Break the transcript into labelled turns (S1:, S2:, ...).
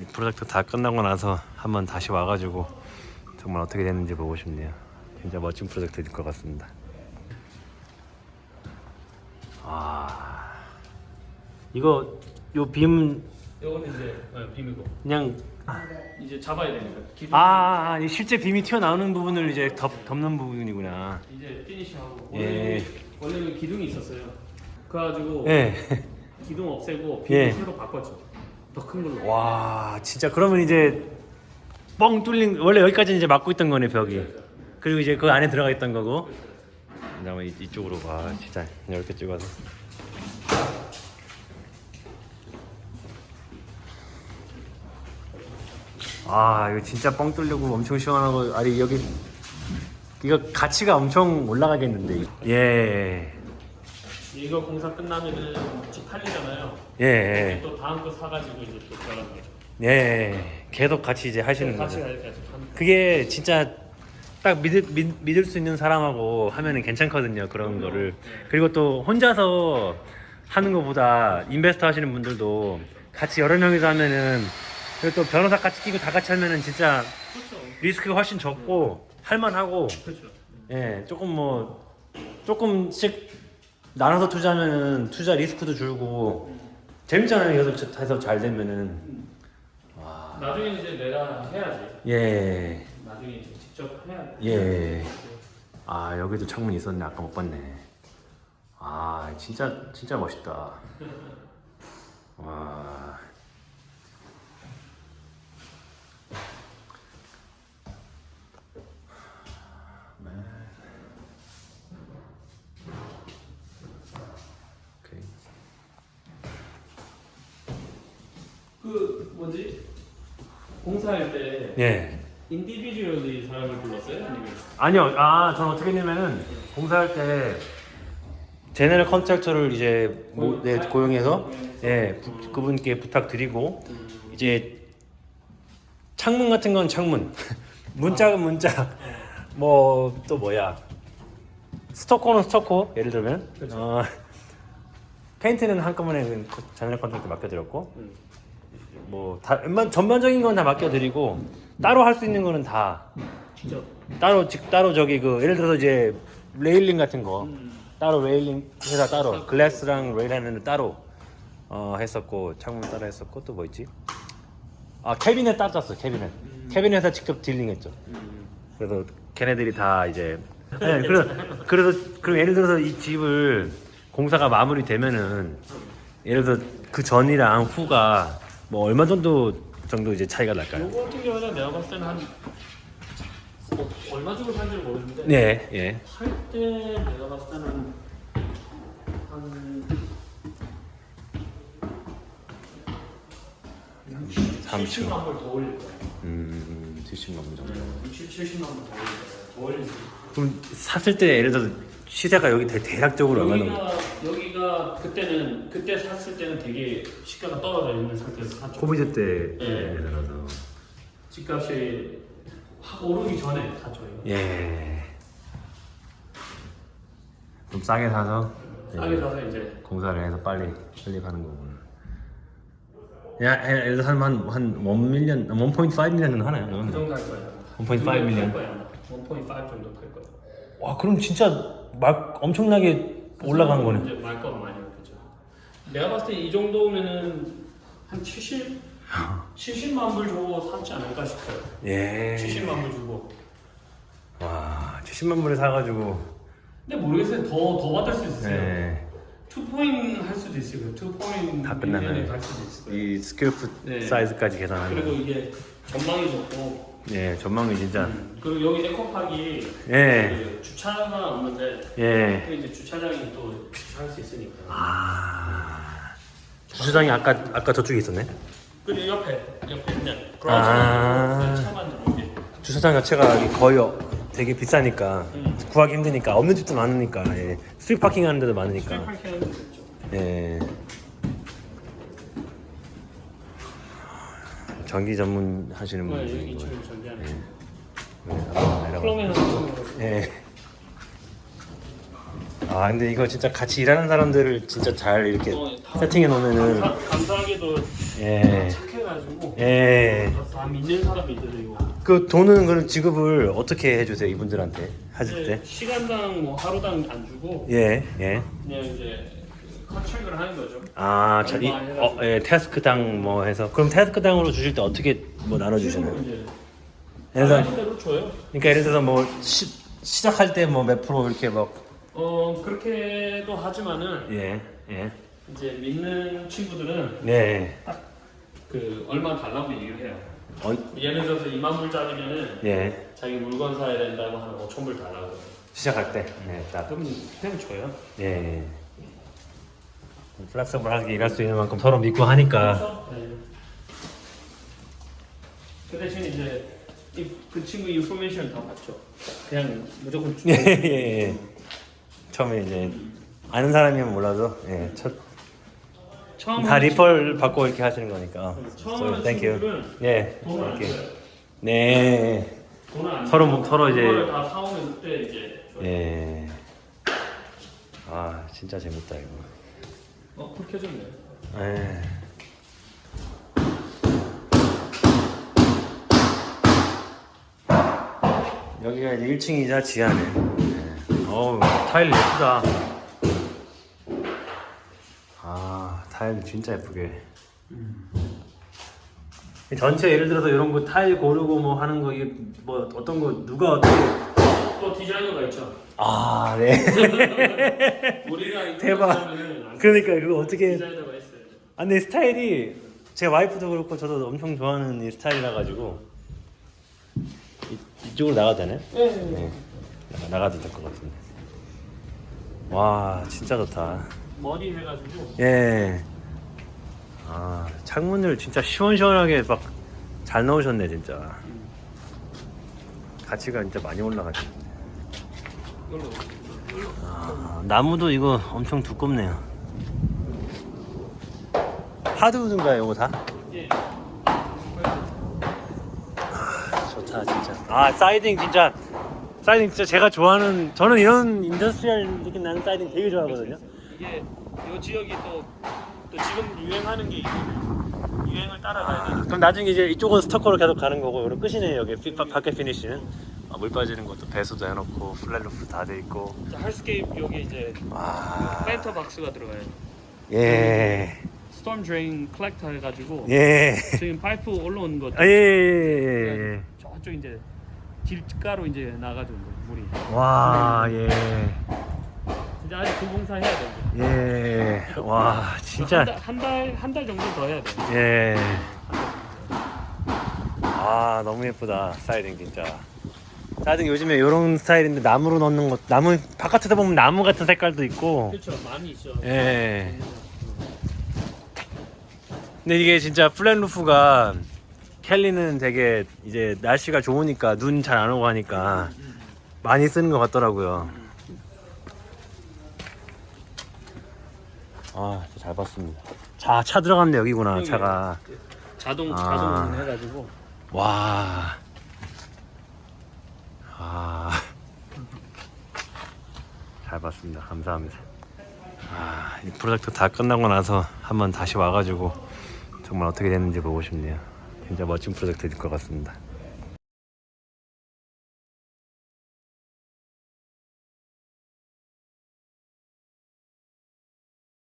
S1: 이 프로젝트 다 끝나고 나서 한번 다시 와가지고 정말 어떻게 됐는지 보고 싶네요. 진짜 멋진 프로젝트일 것 같습니다. 아 이거 요빔
S2: 이거는 이제 어, 빔이고
S1: 그냥
S2: 이제 잡아야 되니까
S1: 아, 아, 아, 이 실제 빔이 튀어나오는 부분을 이제 덮, 덮는 부분이구나.
S2: 이제 피니시하고
S1: 예.
S2: 원래 원래는 기둥이 있었어요. 그래가지고
S1: 예.
S2: 기둥 없애고 빔을
S1: 예.
S2: 새로 바꿨죠. 더 큰 걸로.
S1: 와 진짜 그러면 이제 뻥 뚫린 원래 여기까지 이제 막고 있던 거네 벽이. 그리고 이제 그 안에 들어가 있던 거고. 그다음에 이- 이쪽으로 와 진짜 이렇게 찍어서. 아 이거 진짜 뻥 뚫리고 엄청 시원하고 아니 여기 이거 가치가 엄청 올라가겠는데. 예
S2: 이거 공사 끝나면은 집 팔리잖아요.
S1: 예, 예,
S2: 또 다음 거 사가지고 이제 또 들어가는 거예요.
S1: 예. 계속 같이 이제 하시는
S2: 같이
S1: 거죠.
S2: 가야 돼. 한-
S1: 그게 진짜 딱 믿을, 믿, 믿을 수 있는 사람하고 하면은 괜찮거든요 그런 거를 그리고 또 혼자서 하는 것보다 인베스터 하시는 분들도 같이 여러 명이서 하면은 그리고 또 변호사 같이 끼고 다 같이 하면은 진짜
S2: 그렇죠.
S1: 리스크가 훨씬 적고 할만하고
S2: 그렇죠.
S1: 예 조금 뭐 조금씩 나눠서 투자하면은 투자 리스크도 줄고 재밌잖아요 계속 해서 잘 되면은
S2: 나중에 이제 내가 해야지.
S1: 예
S2: 나중에 이제 직접 해야 돼.
S1: 예. 아 여기도 창문 있었네 아까 못 봤네. 아 진짜 진짜 멋있다. 와.
S2: 그 뭐지? 공사할 때
S1: 예.
S2: 인디비주얼리 사람을 불렀어요? 아니면
S1: 아니요. 아, 저는 어떻게 했냐면은 공사할 때 제네럴 컨트랙터를 이제 모, 네, 고용해서 예, 부- 그분께 부탁드리고 이제 창문 같은 건 창문, 문짝은 문짝, 뭐 또 뭐야 스토커는 스토커 예를 들면 어, 페인트는 한꺼번에 그 제네럴 컨트랙터 맡겨드렸고
S2: 음.
S1: 뭐 다, 웬만 전반적인 건 다 맡겨드리고 따로 할 수 있는 거는 다.
S2: 직접?
S1: 따로 즉 따로 저기 그 예를 들어서 이제 레일링 같은 거.
S2: 음.
S1: 따로 레일링 회사 따로 글래스랑 레일 하는 데 따로 어 했었고 창문 따로 했었고 또 뭐 있지? 아 캐비넷 따로 짰어 캐비넷. 캐비넷에서 직접 딜링했죠.
S2: 음.
S1: 그래서 걔네들이 다 이제 네, 그래서 그래서 그럼 예를 들어서 이 집을 공사가 마무리되면은 예를 들어 그 전이랑 후가 뭐 얼마 정도 정도 이제 차이가 날까요?
S2: 요거 같은 경우는 내가 봤을 때는 한 뭐, 얼마 주고 산지 는 모르는데
S1: 네, 예.
S2: 살때 내가 봤을 때는 한
S1: 30.
S2: 70만 불더 올릴 거야.
S1: 음, 70만 원 정도.
S2: 60, 70만 불더 올릴 거야. 더 올릴 수 있어.
S1: 그럼 샀을 때 예를 들어서 시세가 여기 대, 대략적으로 얼마 정도?
S2: 여기가 여기가 그때는 그때 샀을 때는 되게 시가가 떨어져 있는 상태에서 샀죠.
S1: 코비드 때
S2: 예.
S1: 예를 들어서
S2: 집값이 확 오르기 전에 샀죠. 이거.
S1: 예. 좀 싸게 사서
S2: 싸게 사서 이제
S1: 공사를 해서 빨리 설립하는 거구나. 야, 예, 예를 들어서 한한 1 밀리언, 1.5 밀리언 정도 하나요?
S2: 그
S1: 그러면?
S2: 정도 할 거야. 1.5팔
S1: million.
S2: 거야, 아마. 1.5 정도 팔 거야.
S1: 와, 그럼 진짜 막 엄청나게 올라간 거네.
S2: 이제 말거가 많이 오르죠. 내가 봤을 때 이 정도면은 한 70, 70만 불 주고 샀지 않을까 싶어요.
S1: 예.
S2: 70만 불 주고.
S1: 와, 70만 불에 사가지고.
S2: 근데 모르겠어요. 더, 더 받을 수 있어요.
S1: 네.
S2: 투포인 할 수도 있어요. 투포인
S1: 다 끝나면
S2: 갈 수도 있어요.
S1: 이 스퀘어풋
S2: 네.
S1: 사이즈까지 계산하면.
S2: 그리고 이게 전망이 좋고
S1: 예, 전망이 진짜.
S2: 음, 그리고 여기 에코파기
S1: 예.
S2: 그 주차가 없는데
S1: 예.
S2: 그 이제 주차장이 또 주차할 수 있으니까.
S1: 아. 주차장이 아까 아까 저쪽에 있었네.
S2: 그리고 옆에 옆에 그냥
S1: 아.
S2: 그라우스 차만 들어오게.
S1: 주차장 자체가 거의 어- 되게 비싸니까
S2: 음.
S1: 구하기 힘드니까 없는 집도 많으니까 예. 스트리트 파킹 하는 데도 많으니까.
S2: 스트리트 파킹 하는 데도 있죠.
S1: 예. 전기 전문 하시는
S2: 네,
S1: 이거. 예. 네, 한번 내려가.
S2: 플러밍 하는 거.
S1: 예. 아 근데 이거 진짜 같이 일하는 사람들을 진짜 잘 이렇게
S2: 어, 다-
S1: 세팅해 놓으면은
S2: 감사, 감사하게도
S1: 예.
S2: 착해가지고
S1: 예.
S2: 다 믿는 사람이들 이거
S1: 그 돈은 그럼 지급을 어떻게 해주세요 이분들한테 하실
S2: 이제
S1: 때?
S2: 시간당 뭐 하루당 안 주고
S1: 예, 예.
S2: 그냥 이제 하는 거죠.
S1: 아, 저, 이, 어, 예, 태스크당 뭐 해서 그럼 태스크당으로 주실 때 어떻게 뭐 나눠 주시나요?
S2: 이제
S1: 그래서
S2: 대로 줘요.
S1: 그러니까 예를 들어서 뭐 시, 시작할 때 뭐 몇 프로 이렇게 막
S2: 어 그렇게도 하지만은
S1: 예, 예,
S2: 이제 믿는 친구들은
S1: 네,
S2: 그 얼마 달라고 얘기를 해요.
S1: 어,
S2: 예를 들어서 2만 불짜리면은
S1: 예,
S2: 자기 물건 사야 된다고 하면 5천 불 달라고.
S1: 시작할 때, 네, 딱,
S2: 그럼 그냥 줘요.
S1: 예, 예. 플렉서블하게 일할 수 있는 만큼 서로 믿고 하니까,
S2: 네. 그 대신 이제 이, 그 친구 인포메이션 다 받죠. 그냥 무조건 주.
S1: 예, 예, 예. 처음에 이제 아는 사람이면 몰라도, 예, 첫,
S2: 처음
S1: 다
S2: 하는
S1: 리펄 받고 이렇게 하시는 거니까.
S2: 처음 하는. 친구들은
S1: 예,
S2: 돈을 안
S1: 이렇게.
S2: 줘요.
S1: 네,
S2: 돈을 안
S1: 서로 뭐- 서로 이제-
S2: 그거를 다 사오면 그때 이제.
S1: 예. 아, 진짜 재밌다 이거.
S2: 어, 불 켜졌네.
S1: 예. 여기가 이제 1층이자 지하네. 예. 어우, 타일 예쁘다. 아, 타일 진짜 예쁘게. 전체 예를 들어서 이런 거 타일 고르고 뭐 하는 거 이게 뭐 어떤 거 누가 어떻게
S2: 또 디자이너가 있죠.
S1: 아, 네.
S2: 우리가
S1: 대박.
S2: 안
S1: 그러니까 그거 어떻게
S2: 디자이너가 있어요.
S1: 아 근데 스타일이 제 와이프도 그렇고 저도 엄청 좋아하는 이 스타일이라 가지고 이, 이쪽으로 나가도 되나요?
S2: 네.
S1: 네 나가, 나가도 될 것 같은데 와 진짜 좋다
S2: 머리 해가지고
S1: 예 아 창문을 진짜 시원시원하게 막 잘 넣으셨네 진짜 가치가 진짜 많이 올라가죠
S2: 이걸로
S1: 아, 나무도 이거 엄청 두껍네요 하드우드인가요 이거 다?
S2: 예.
S1: 좋다 진짜 아 사이딩 진짜 사이딩 진짜 제가 좋아하는 저는 이런 인더스트리얼 느낌 나는 사이딩 되게 좋아하거든요
S2: 이게 이 지역이 또, 또 지금 유행하는 게 유행을 따라가야 돼.
S1: 그럼 나중에 이제 이쪽은 스토커로 계속 가는 거고 여기 끝이네요 여기 밖에 피니쉬는 아, 물 빠지는 것도 배수도 해놓고 플랫루프 다 돼 있고
S2: 할스케이프 여기 이제
S1: 와예
S2: 펜터 박스가 들어가요.
S1: 예.
S2: 스톰 드레인 컬렉터 해가지고
S1: 예.
S2: 지금 파이프 올라오는 거
S1: 아, 예, 예, 예,
S2: 저쪽 이제 길가로 이제 나가지고 물이.
S1: 예. 와, 예.
S2: 이제 아직 그 공사 해야 돼.
S1: 예. 와, 진짜.
S2: 한달 한 달 정도 더 해야 돼.
S1: 예. 아, 너무 예쁘다. 스타일링 진짜. 사이딩 요즘에 이런 스타일인데 나무로 넣는 것, 나무, 바깥에서 보면 나무 같은 색깔도 있고.
S2: 그렇죠, 많이 있죠.
S1: 예. 근데 이게 진짜 플랫 루프가 켈리는 되게 이제 날씨가 좋으니까 눈 잘 안 오고 하니까 많이 쓰는 것 같더라고요. 아, 진짜 잘 봤습니다. 자, 차 들어갔네 여기구나
S2: 여기.
S1: 차가.
S2: 자동
S1: 아.
S2: 자동 해가지고
S1: 와. 아. 잘 봤습니다. 감사합니다. 아, 이 프로젝트 다 끝나고 나서 한번 다시 와가지고 정말 어떻게 됐는지 보고 싶네요. 진짜 멋진 프로젝트일 것 같습니다.